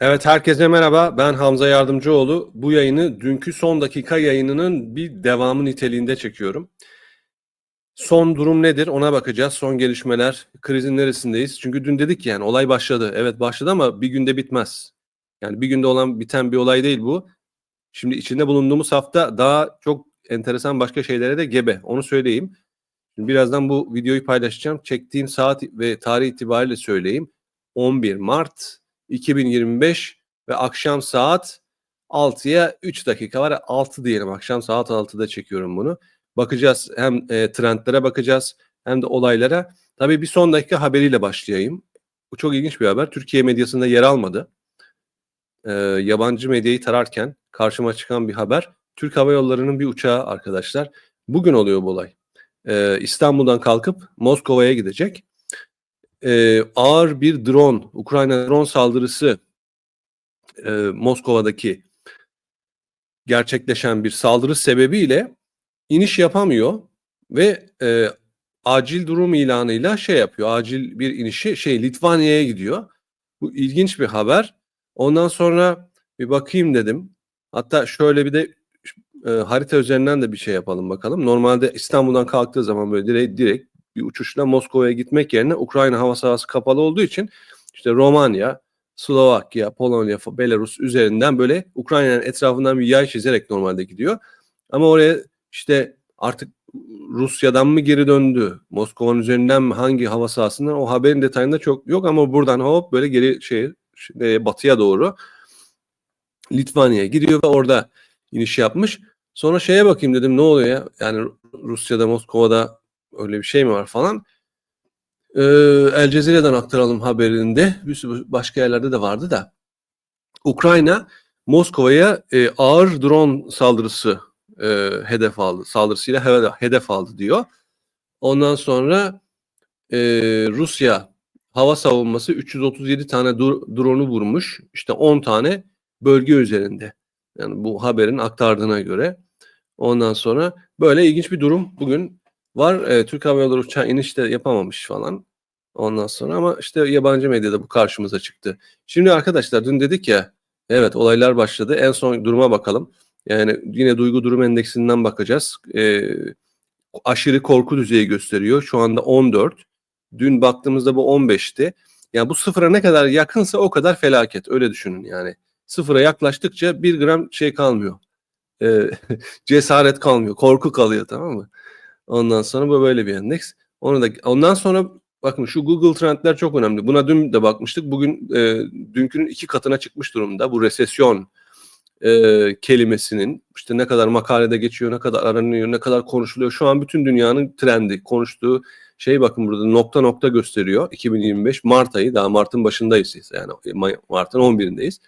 Evet herkese merhaba. Ben Hamza Yardımcıoğlu. Bu yayını dünkü son dakika yayınının bir devamı niteliğinde çekiyorum. Son durum nedir ona bakacağız. Son gelişmeler, krizin neresindeyiz? Çünkü dün dedik yani olay başladı. Evet başladı ama bir günde bitmez. Yani bir günde olan biten bir olay değil bu. Şimdi içinde bulunduğumuz hafta daha çok enteresan başka şeylere de gebe. Onu söyleyeyim. Şimdi birazdan bu videoyu paylaşacağım. Çektiğim saat ve tarih itibariyle söyleyeyim. 11 Mart 2025 ve akşam saat 6'ya 3 dakika var. 6 diyelim akşam saat 6'da çekiyorum bunu. Bakacağız hem e, trendlere bakacağız hem de olaylara. Tabii bir son dakika haberiyle başlayayım. Bu çok ilginç bir haber. Türkiye medyasında yer almadı. E, yabancı medyayı tararken karşıma çıkan bir haber. Türk Hava Yolları'nın bir uçağı arkadaşlar. Bugün oluyor bu olay. E, İstanbul'dan kalkıp Moskova'ya gidecek e, ağır bir drone, Ukrayna drone saldırısı e, Moskova'daki gerçekleşen bir saldırı sebebiyle iniş yapamıyor ve e, acil durum ilanıyla şey yapıyor. Acil bir inişi şey Litvanya'ya gidiyor. Bu ilginç bir haber. Ondan sonra bir bakayım dedim. Hatta şöyle bir de e, harita üzerinden de bir şey yapalım bakalım. Normalde İstanbul'dan kalktığı zaman böyle direkt, direkt bir uçuşla Moskova'ya gitmek yerine Ukrayna hava sahası kapalı olduğu için işte Romanya, Slovakya, Polonya, Belarus üzerinden böyle Ukrayna'nın etrafından bir yay çizerek normalde gidiyor. Ama oraya işte artık Rusya'dan mı geri döndü, Moskova'nın üzerinden mi hangi hava sahasından o haberin detayında çok yok ama buradan hop böyle geri şey batıya doğru Litvanya'ya gidiyor ve orada iniş yapmış. Sonra şeye bakayım dedim ne oluyor ya? Yani Rusya'da, Moskova'da öyle bir şey mi var falan. Ee, El Cezire'den aktaralım haberinde. Bir sürü başka yerlerde de vardı da. Ukrayna Moskova'ya e, ağır drone saldırısı e, hedef aldı. Saldırısıyla hedef aldı diyor. Ondan sonra e, Rusya hava savunması 337 tane drone'u vurmuş. İşte 10 tane bölge üzerinde. Yani bu haberin aktardığına göre. Ondan sonra böyle ilginç bir durum bugün var. E, Türk Hava Yolları uçağı iniş de yapamamış falan. Ondan sonra ama işte yabancı medyada bu karşımıza çıktı. Şimdi arkadaşlar dün dedik ya evet olaylar başladı. En son duruma bakalım. Yani yine duygu durum endeksinden bakacağız. E, aşırı korku düzeyi gösteriyor. Şu anda 14. Dün baktığımızda bu 15'ti. Yani bu sıfıra ne kadar yakınsa o kadar felaket. Öyle düşünün yani. Sıfıra yaklaştıkça bir gram şey kalmıyor. E, cesaret kalmıyor. Korku kalıyor tamam mı? Ondan sonra bu böyle bir endeks. Onu da ondan sonra bakın şu Google Trendler çok önemli. Buna dün de bakmıştık. Bugün e, dünkünün iki katına çıkmış durumda. Bu resesyon e, kelimesinin işte ne kadar makalede geçiyor, ne kadar aranıyor, ne kadar konuşuluyor. Şu an bütün dünyanın trendi, konuştuğu şey bakın burada nokta nokta gösteriyor. 2025 Mart ayı daha Mart'ın başındayız yani Mart'ın 11'indeyiz.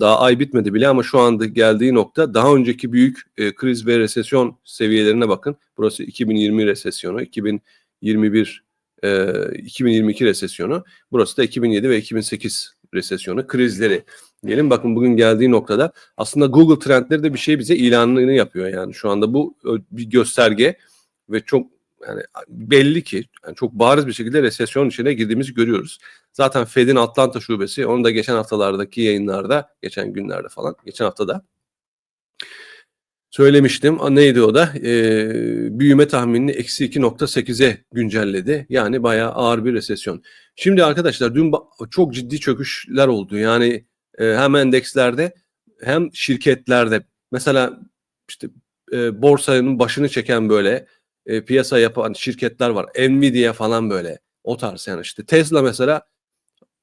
Daha ay bitmedi bile ama şu anda geldiği nokta daha önceki büyük e, kriz ve resesyon seviyelerine bakın. Burası 2020 resesyonu, 2021 e, 2022 resesyonu. Burası da 2007 ve 2008 resesyonu, krizleri. Gelin bakın bugün geldiği noktada aslında Google Trendleri de bir şey bize ilanını yapıyor yani şu anda bu bir gösterge ve çok yani belli ki yani çok bariz bir şekilde resesyon içine girdiğimizi görüyoruz. Zaten Fed'in Atlanta şubesi onu da geçen haftalardaki yayınlarda, geçen günlerde falan, geçen haftada söylemiştim. Neydi o da? Ee, büyüme tahminini eksi 2.8'e güncelledi. Yani bayağı ağır bir resesyon. Şimdi arkadaşlar dün çok ciddi çöküşler oldu. Yani e, hem endekslerde hem şirketlerde. Mesela işte e, borsanın başını çeken böyle e, piyasa yapan şirketler var. Nvidia falan böyle. O tarz yani işte Tesla mesela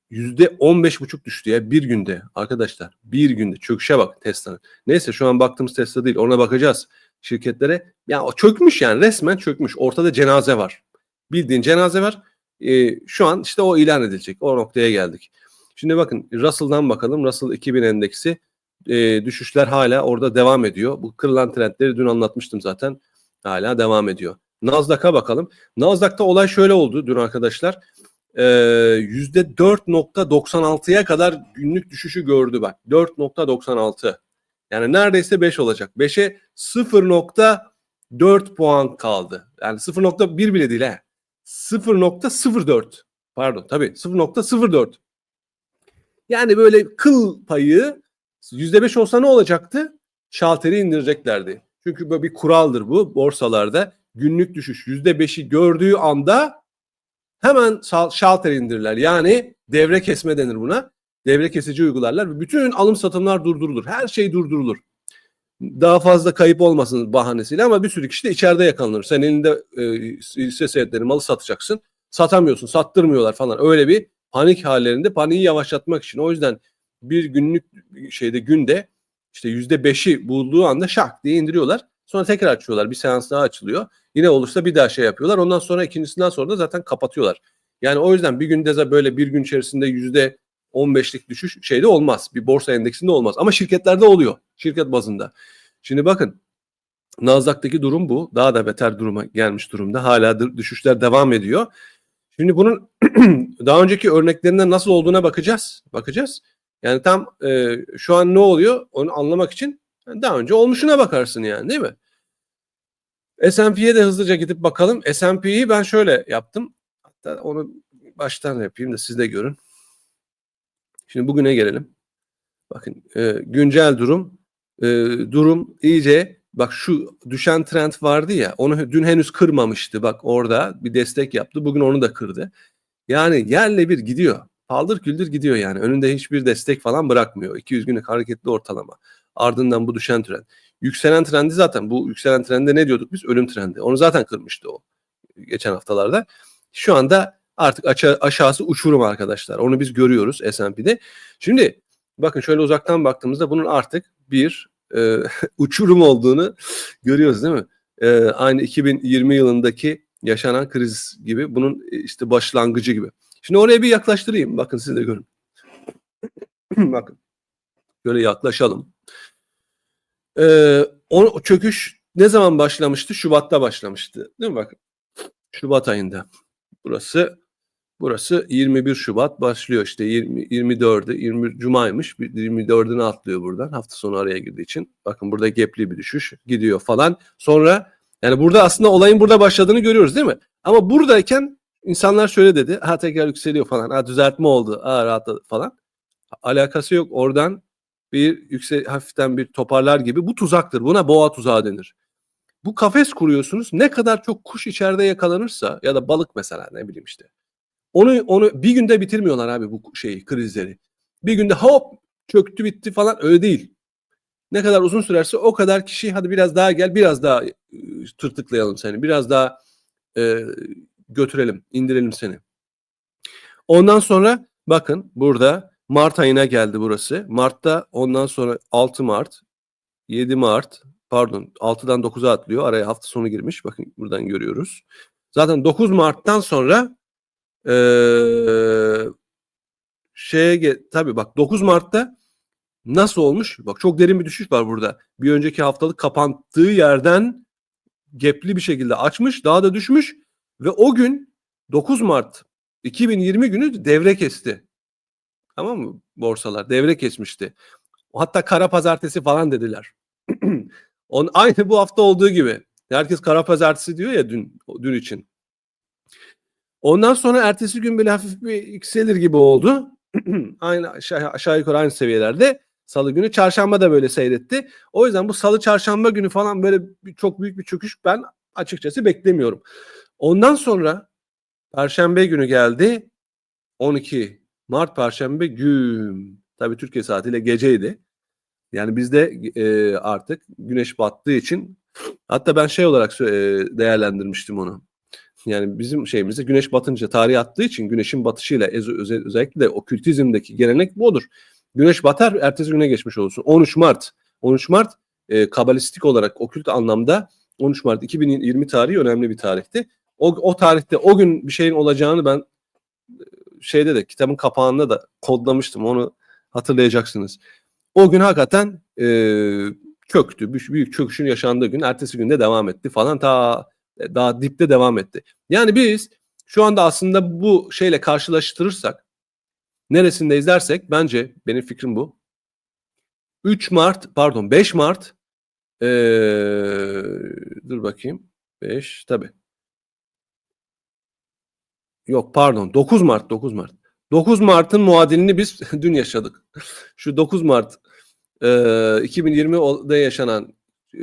yüzde on beş buçuk düştü ya bir günde arkadaşlar. Bir günde çöküşe bak Tesla'nın. Neyse şu an baktığımız Tesla değil ona bakacağız şirketlere. Ya çökmüş yani resmen çökmüş. Ortada cenaze var. Bildiğin cenaze var. Ee, şu an işte o ilan edilecek. O noktaya geldik. Şimdi bakın Russell'dan bakalım. Russell 2000 endeksi e, düşüşler hala orada devam ediyor. Bu kırılan trendleri dün anlatmıştım zaten. Hala devam ediyor. Nasdaq'a bakalım. Nasdaq'ta olay şöyle oldu dün arkadaşlar. %4.96'ya kadar günlük düşüşü gördü bak. 4.96. Yani neredeyse 5 olacak. 5'e 0.4 puan kaldı. Yani 0.1 bile değil he. 0.04. Pardon tabii 0.04. Yani böyle kıl payı %5 olsa ne olacaktı? Şalteri indireceklerdi. Çünkü böyle bir kuraldır bu borsalarda. Günlük düşüş %5'i gördüğü anda hemen şalter indirirler. Yani devre kesme denir buna. Devre kesici uygularlar bütün alım satımlar durdurulur. Her şey durdurulur. Daha fazla kayıp olmasın bahanesiyle ama bir sürü kişi de içeride yakalanır. Sen elinde e, hisse senetleri malı satacaksın. Satamıyorsun, sattırmıyorlar falan. Öyle bir panik hallerinde paniği yavaşlatmak için. O yüzden bir günlük şeyde günde işte yüzde beşi bulduğu anda şak diye indiriyorlar. Sonra tekrar açıyorlar. Bir seans daha açılıyor. Yine olursa bir daha şey yapıyorlar. Ondan sonra ikincisinden sonra da zaten kapatıyorlar. Yani o yüzden bir günde de böyle bir gün içerisinde yüzde 15'lik düşüş şeyde olmaz. Bir borsa endeksinde olmaz. Ama şirketlerde oluyor. Şirket bazında. Şimdi bakın Nasdaq'taki durum bu. Daha da beter duruma gelmiş durumda. Hala düşüşler devam ediyor. Şimdi bunun daha önceki örneklerinden nasıl olduğuna bakacağız. Bakacağız. Yani tam e, şu an ne oluyor onu anlamak için daha önce olmuşuna bakarsın yani değil mi? S&P'ye de hızlıca gidip bakalım. S&P'yi ben şöyle yaptım. Hatta onu baştan yapayım da siz de görün. Şimdi bugüne gelelim. Bakın e, güncel durum e, durum iyice bak şu düşen trend vardı ya onu dün henüz kırmamıştı. Bak orada bir destek yaptı. Bugün onu da kırdı. Yani yerle bir gidiyor. Paldır küldür gidiyor yani. Önünde hiçbir destek falan bırakmıyor. 200 günlük hareketli ortalama. Ardından bu düşen trend. Yükselen trendi zaten bu yükselen trende ne diyorduk biz? Ölüm trendi. Onu zaten kırmıştı o geçen haftalarda. Şu anda artık aşa- aşağısı uçurum arkadaşlar. Onu biz görüyoruz S&P'de. Şimdi bakın şöyle uzaktan baktığımızda bunun artık bir e, uçurum olduğunu görüyoruz değil mi? E, aynı 2020 yılındaki yaşanan kriz gibi bunun e, işte başlangıcı gibi. Şimdi oraya bir yaklaştırayım. Bakın siz de görün. bakın. Böyle yaklaşalım. Ee, o çöküş ne zaman başlamıştı? Şubat'ta başlamıştı. Değil mi bakın? Şubat ayında. Burası burası 21 Şubat başlıyor işte 20 24'ü 20 Cuma'ymış. 24'ünü atlıyor buradan. Hafta sonu araya girdiği için. Bakın burada gapli bir düşüş gidiyor falan. Sonra yani burada aslında olayın burada başladığını görüyoruz değil mi? Ama buradayken insanlar şöyle dedi. Ha tekrar yükseliyor falan. Ha düzeltme oldu. Ha rahatladı falan. Alakası yok. Oradan bir yüksel hafiften bir toparlar gibi bu tuzaktır. Buna boğa tuzağı denir. Bu kafes kuruyorsunuz. Ne kadar çok kuş içeride yakalanırsa ya da balık mesela ne bileyim işte. Onu onu bir günde bitirmiyorlar abi bu şeyi krizleri. Bir günde hop çöktü bitti falan öyle değil. Ne kadar uzun sürerse o kadar kişi hadi biraz daha gel biraz daha tırtıklayalım seni. Biraz daha e, götürelim, indirelim seni. Ondan sonra bakın burada Mart ayına geldi burası. Mart'ta ondan sonra 6 Mart, 7 Mart, pardon 6'dan 9'a atlıyor. Araya hafta sonu girmiş. Bakın buradan görüyoruz. Zaten 9 Mart'tan sonra eee şeye tabii bak 9 Mart'ta nasıl olmuş? Bak çok derin bir düşüş var burada. Bir önceki haftalık kapandığı yerden gepli bir şekilde açmış, daha da düşmüş ve o gün 9 Mart 2020 günü devre kesti. Tamam mı? Borsalar devre kesmişti. Hatta kara pazartesi falan dediler. On, aynı bu hafta olduğu gibi. Herkes kara pazartesi diyor ya dün dün için. Ondan sonra ertesi gün böyle hafif bir yükselir gibi oldu. aynı aşağı, aşağı yukarı aynı seviyelerde. Salı günü çarşamba da böyle seyretti. O yüzden bu salı çarşamba günü falan böyle çok büyük bir çöküş ben açıkçası beklemiyorum. Ondan sonra perşembe günü geldi. 12 Mart Perşembe gün. Tabii Türkiye saatiyle geceydi. Yani bizde e, artık güneş battığı için hatta ben şey olarak e, değerlendirmiştim onu. Yani bizim şeyimizde güneş batınca tarih attığı için güneşin batışıyla özellikle de okültizmdeki gelenek budur. Güneş batar ertesi güne geçmiş olsun. 13 Mart. 13 Mart e, kabalistik olarak okült anlamda 13 Mart 2020 tarihi önemli bir tarihti. O, o tarihte o gün bir şeyin olacağını ben şeyde de kitabın kapağında da kodlamıştım. Onu hatırlayacaksınız. O gün hakikaten e, çöktü. Büyük, çöküşün yaşandığı gün ertesi günde devam etti falan ta e, daha dipte devam etti. Yani biz şu anda aslında bu şeyle karşılaştırırsak neresinde izlersek bence benim fikrim bu. 3 Mart pardon 5 Mart e, dur bakayım 5 tabi Yok pardon 9 Mart 9 Mart. 9 Mart'ın muadilini biz dün yaşadık. Şu 9 Mart e, 2020'de yaşanan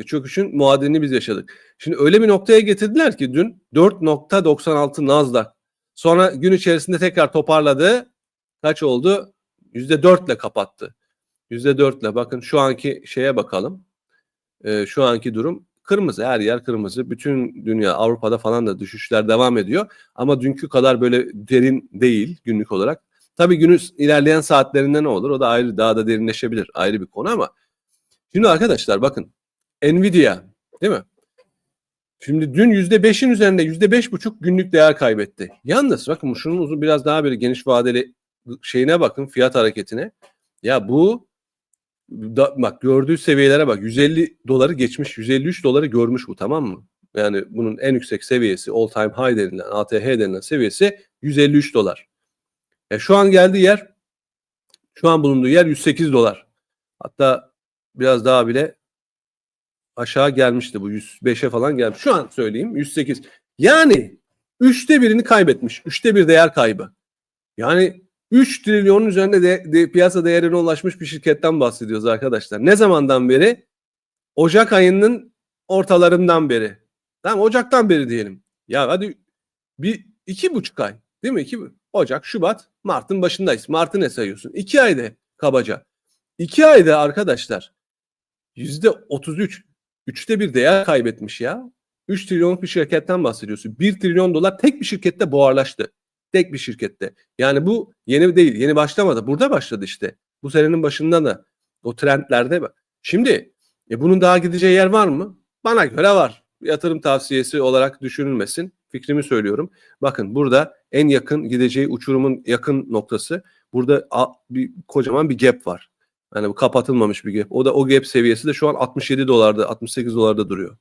çöküşün muadilini biz yaşadık. Şimdi öyle bir noktaya getirdiler ki dün 4.96 Nasdaq. Sonra gün içerisinde tekrar toparladı. Kaç oldu? %4 ile kapattı. %4 ile bakın şu anki şeye bakalım. Ee, şu anki durum kırmızı her yer kırmızı. Bütün dünya Avrupa'da falan da düşüşler devam ediyor. Ama dünkü kadar böyle derin değil günlük olarak. Tabii günün ilerleyen saatlerinde ne olur? O da ayrı daha da derinleşebilir. Ayrı bir konu ama. Şimdi arkadaşlar bakın Nvidia değil mi? Şimdi dün %5'in üzerinde %5,5 günlük değer kaybetti. Yalnız bakın şunun uzun biraz daha böyle geniş vadeli şeyine bakın fiyat hareketine. Ya bu da, bak gördüğü seviyelere bak 150 doları geçmiş 153 doları görmüş bu tamam mı? Yani bunun en yüksek seviyesi all time high denilen ATH denilen seviyesi 153 dolar. E şu an geldiği yer şu an bulunduğu yer 108 dolar. Hatta biraz daha bile aşağı gelmişti bu 105'e falan gelmiş. Şu an söyleyeyim 108. Yani üçte birini kaybetmiş. Üçte bir değer kaybı. Yani 3 trilyonun üzerinde de, de, piyasa değerine ulaşmış bir şirketten bahsediyoruz arkadaşlar. Ne zamandan beri? Ocak ayının ortalarından beri. Tamam Ocak'tan beri diyelim. Ya hadi bir iki buçuk ay değil mi? İki, Ocak, Şubat, Mart'ın başındayız. Mart'ı ne sayıyorsun? İki ayda kabaca. İki ayda arkadaşlar yüzde 33 Üçte bir değer kaybetmiş ya. 3 trilyonluk bir şirketten bahsediyorsun. 1 trilyon dolar tek bir şirkette buharlaştı. Tek bir şirkette. Yani bu yeni değil. Yeni başlamadı. Burada başladı işte. Bu senenin başında da o trendlerde. Şimdi e bunun daha gideceği yer var mı? Bana göre var. Yatırım tavsiyesi olarak düşünülmesin. Fikrimi söylüyorum. Bakın burada en yakın gideceği uçurumun yakın noktası. Burada bir kocaman bir gap var. Yani bu kapatılmamış bir gap. O da o gap seviyesi de şu an 67 dolarda, 68 dolarda duruyor.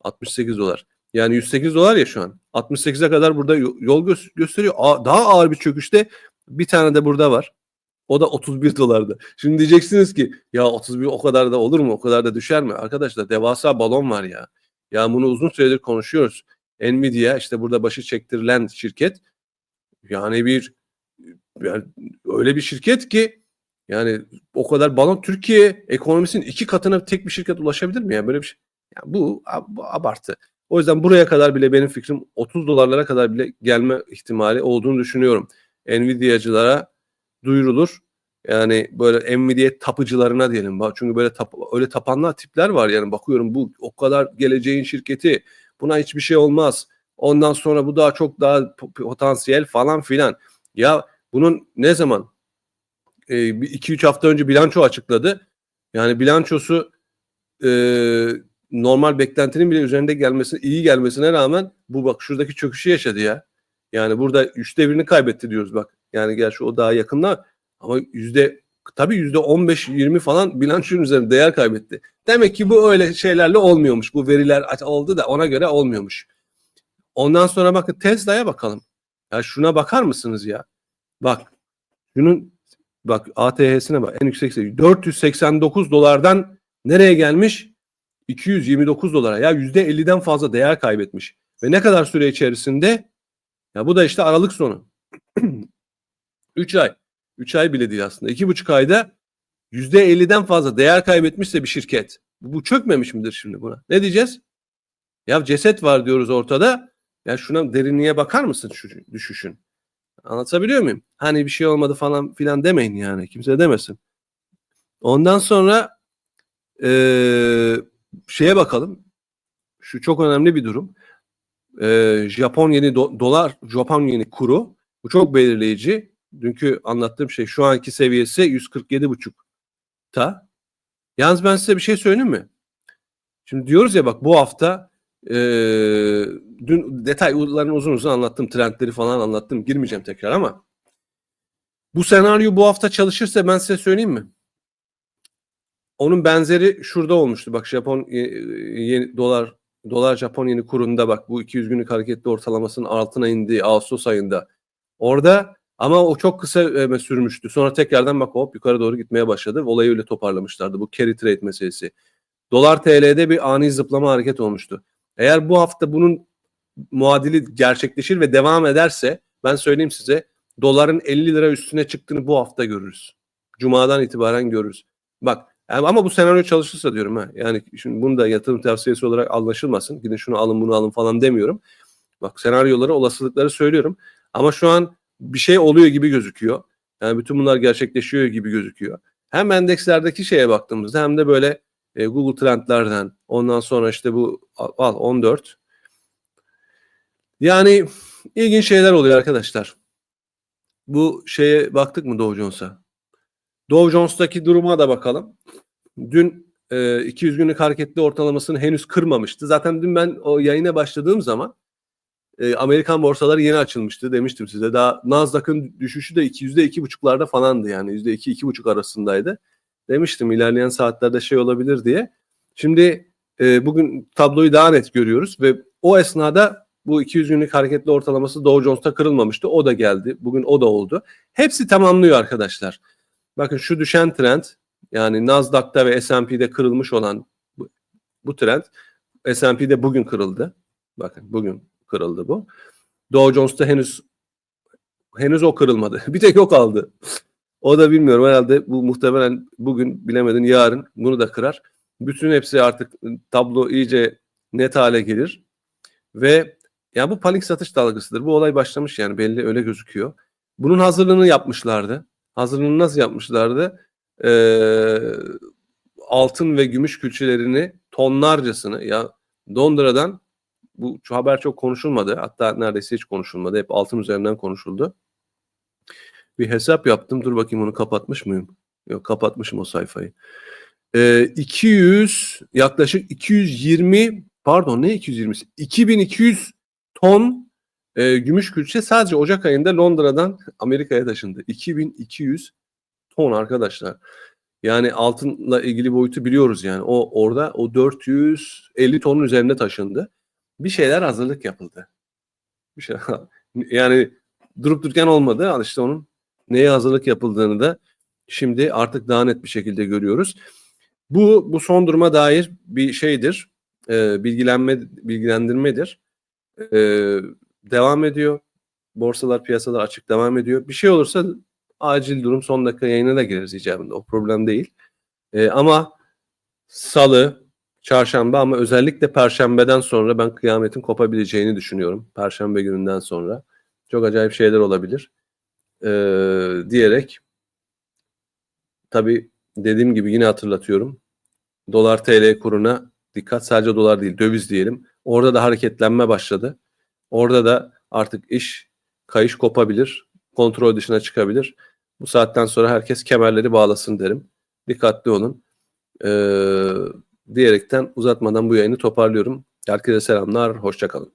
68 dolar. Yani 108 dolar ya şu an. 68'e kadar burada yol gö- gösteriyor. A- daha ağır bir çöküşte bir tane de burada var. O da 31 dolarda. Şimdi diyeceksiniz ki ya 31 o kadar da olur mu? O kadar da düşer mi? Arkadaşlar devasa balon var ya. Ya bunu uzun süredir konuşuyoruz. Nvidia işte burada başı çektirilen şirket yani bir yani öyle bir şirket ki yani o kadar balon Türkiye ekonomisinin iki katına tek bir şirket ulaşabilir mi ya böyle bir şey? Yani bu, bu abartı. O yüzden buraya kadar bile benim fikrim 30 dolarlara kadar bile gelme ihtimali olduğunu düşünüyorum. Nvidia'cılara duyurulur. Yani böyle Nvidia tapıcılarına diyelim. Çünkü böyle tap, öyle tapanlar tipler var yani bakıyorum bu o kadar geleceğin şirketi buna hiçbir şey olmaz. Ondan sonra bu daha çok daha potansiyel falan filan. Ya bunun ne zaman 2-3 hafta önce bilanço açıkladı. Yani bilançosu e, normal beklentinin bile üzerinde gelmesi, iyi gelmesine rağmen bu bak şuradaki çöküşü yaşadı ya. Yani burada üçte birini kaybetti diyoruz bak. Yani gerçi o daha yakında ama yüzde tabii yüzde 15-20 falan bilançonun üzerinde değer kaybetti. Demek ki bu öyle şeylerle olmuyormuş. Bu veriler oldu da ona göre olmuyormuş. Ondan sonra bakın Tesla'ya bakalım. Ya şuna bakar mısınız ya? Bak şunun Bak ATH'sine bak en yüksek seviye. 489 dolardan nereye gelmiş? 229 dolara. Ya %50'den fazla değer kaybetmiş. Ve ne kadar süre içerisinde? Ya bu da işte Aralık sonu. 3 ay. 3 ay bile değil aslında. 2,5 ayda %50'den fazla değer kaybetmişse bir şirket. Bu, çökmemiş midir şimdi buna? Ne diyeceğiz? Ya ceset var diyoruz ortada. Ya şuna derinliğe bakar mısın şu düşüşün? Anlatabiliyor muyum? Hani bir şey olmadı falan filan demeyin yani. Kimse demesin. Ondan sonra ee, şeye bakalım. Şu çok önemli bir durum. E, Japon yeni do, dolar, Japon yeni kuru. Bu çok belirleyici. Dünkü anlattığım şey şu anki seviyesi 147,5 ta. Yalnız ben size bir şey söyleyeyim mi? Şimdi diyoruz ya bak bu hafta e, dün detaylarını uzun uzun anlattım. Trendleri falan anlattım. Girmeyeceğim tekrar ama bu senaryo bu hafta çalışırsa ben size söyleyeyim mi? Onun benzeri şurada olmuştu. Bak Japon yeni, dolar dolar Japon yeni kurunda bak bu 200 günlük hareketli ortalamasının altına indi Ağustos ayında. Orada ama o çok kısa e, sürmüştü. Sonra tekrardan bak hop yukarı doğru gitmeye başladı. Olayı öyle toparlamışlardı. Bu carry trade meselesi. Dolar TL'de bir ani zıplama hareket olmuştu. Eğer bu hafta bunun muadili gerçekleşir ve devam ederse ben söyleyeyim size doların 50 lira üstüne çıktığını bu hafta görürüz. Cuma'dan itibaren görürüz. Bak ama bu senaryo çalışırsa diyorum ha. Yani şimdi bunu da yatırım tavsiyesi olarak anlaşılmasın. Gidin şunu alın bunu alın falan demiyorum. Bak senaryoları, olasılıkları söylüyorum. Ama şu an bir şey oluyor gibi gözüküyor. Yani bütün bunlar gerçekleşiyor gibi gözüküyor. Hem endekslerdeki şeye baktığımızda hem de böyle e, Google Trendlerden ondan sonra işte bu al 14. Yani ilginç şeyler oluyor arkadaşlar. Bu şeye baktık mı Dow Jones'a? Dow Jones'taki duruma da bakalım. Dün e, 200 günlük hareketli ortalamasını henüz kırmamıştı. Zaten dün ben o yayına başladığım zaman e, Amerikan borsaları yeni açılmıştı demiştim size. Daha Nasdaq'ın düşüşü de yüzde iki buçuklarda falandı yani yüzde iki iki buçuk arasındaydı. Demiştim ilerleyen saatlerde şey olabilir diye. Şimdi e, bugün tabloyu daha net görüyoruz ve o esnada bu 200 günlük hareketli ortalaması Dow Jones'ta kırılmamıştı. O da geldi. Bugün o da oldu. Hepsi tamamlıyor arkadaşlar. Bakın şu düşen trend yani Nasdaq'ta ve S&P'de kırılmış olan bu, bu trend S&P'de bugün kırıldı. Bakın bugün kırıldı bu. Dow Jones'ta henüz henüz o kırılmadı. Bir tek o kaldı. O da bilmiyorum herhalde bu muhtemelen bugün bilemedin yarın bunu da kırar. Bütün hepsi artık tablo iyice net hale gelir. Ve ya bu panik satış dalgasıdır. Bu olay başlamış yani belli öyle gözüküyor. Bunun hazırlığını yapmışlardı. Hazırlığını nasıl yapmışlardı? Ee, altın ve gümüş külçelerini tonlarcasını ya Londra'dan bu haber çok konuşulmadı. Hatta neredeyse hiç konuşulmadı. Hep altın üzerinden konuşuldu. Bir hesap yaptım. Dur bakayım onu kapatmış mıyım? Yok kapatmışım o sayfayı. Ee, 200 yaklaşık 220 pardon ne 220'si? 2200 ton e, gümüş külçe sadece Ocak ayında Londra'dan Amerika'ya taşındı. 2200 ton arkadaşlar. Yani altınla ilgili boyutu biliyoruz yani. O orada o 450 tonun üzerinde taşındı. Bir şeyler hazırlık yapıldı. Bir şey yani durup dururken olmadı. Al işte onun neye hazırlık yapıldığını da şimdi artık daha net bir şekilde görüyoruz. Bu bu son duruma dair bir şeydir. E, bilgilenme bilgilendirmedir. E, devam ediyor. Borsalar, piyasalar açık devam ediyor. Bir şey olursa acil durum son dakika yayına da gireriz icabında. O problem değil. E, ama salı, çarşamba ama özellikle perşembeden sonra ben kıyametin kopabileceğini düşünüyorum. Perşembe gününden sonra. Çok acayip şeyler olabilir. E, diyerek tabii dediğim gibi yine hatırlatıyorum. Dolar TL kuruna dikkat sadece dolar değil döviz diyelim. Orada da hareketlenme başladı. Orada da artık iş kayış kopabilir. Kontrol dışına çıkabilir. Bu saatten sonra herkes kemerleri bağlasın derim. Dikkatli olun. Ee, diyerekten uzatmadan bu yayını toparlıyorum. Herkese selamlar. Hoşçakalın.